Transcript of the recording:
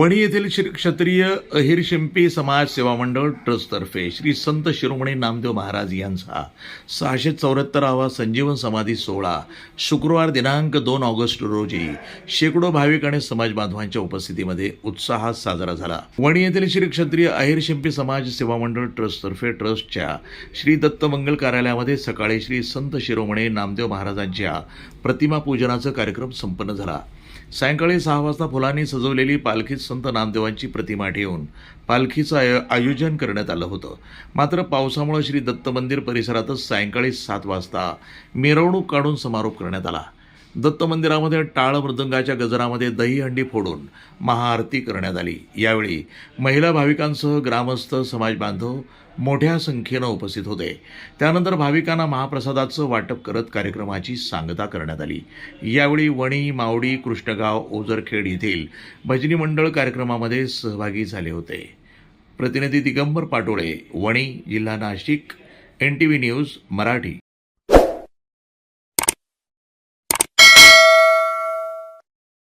वणी येथील श्री क्षत्रिय अहिर शिंपी समाज सेवा मंडळ ट्रस्टतर्फे श्री संत शिरोमणी नामदेव महाराज यांचा सहाशे चौऱ्याहत्तरावा संजीवन समाधी सोहळा शुक्रवार दिनांक दोन ऑगस्ट रोजी शेकडो भाविक आणि समाज बांधवांच्या उपस्थितीमध्ये उत्साहात साजरा झाला. वणी येथील श्री क्षत्रिय अहिर शिंपी समाज सेवा मंडळ ट्रस्टतर्फे ट्रस्टच्या श्री दत्तमंगल कार्यालयामध्ये सकाळी श्री संत शिरोमणी नामदेव महाराजांच्या प्रतिमा पूजनाचा कार्यक्रम संपन्न झाला. सायंकाळी सहा वाजता फुलांनी सजवलेली पालखीत संत नामदेवांची प्रतिमा ठेवून पालखीचं आय आयोजन करण्यात आलं होतं. मात्र पावसामुळे श्री दत्त मंदिर परिसरातच सायंकाळी सात वाजता मिरवणूक काढून समारोप करण्यात आला. दत्त मंदिरामध्ये टाळ मृदंगाच्या गजरामध्ये दहीहंडी फोडून महाआरती करण्यात आली. यावेळी महिला भाविकांसह ग्रामस्थ समाज बांधव मोठ्या संख्येनं उपस्थित होते. त्यानंतर भाविकांना महाप्रसादाचं वाटप करत कार्यक्रमाची सांगता करण्यात आली. यावेळी वणी मावडी कृष्णगाव ओझरखेड येथील भजनी मंडळ कार्यक्रमामध्ये सहभागी झाले होते. प्रतिनिधी दिगंबर पाटोळे वणी जिल्हा Nashik N T V news Marathi.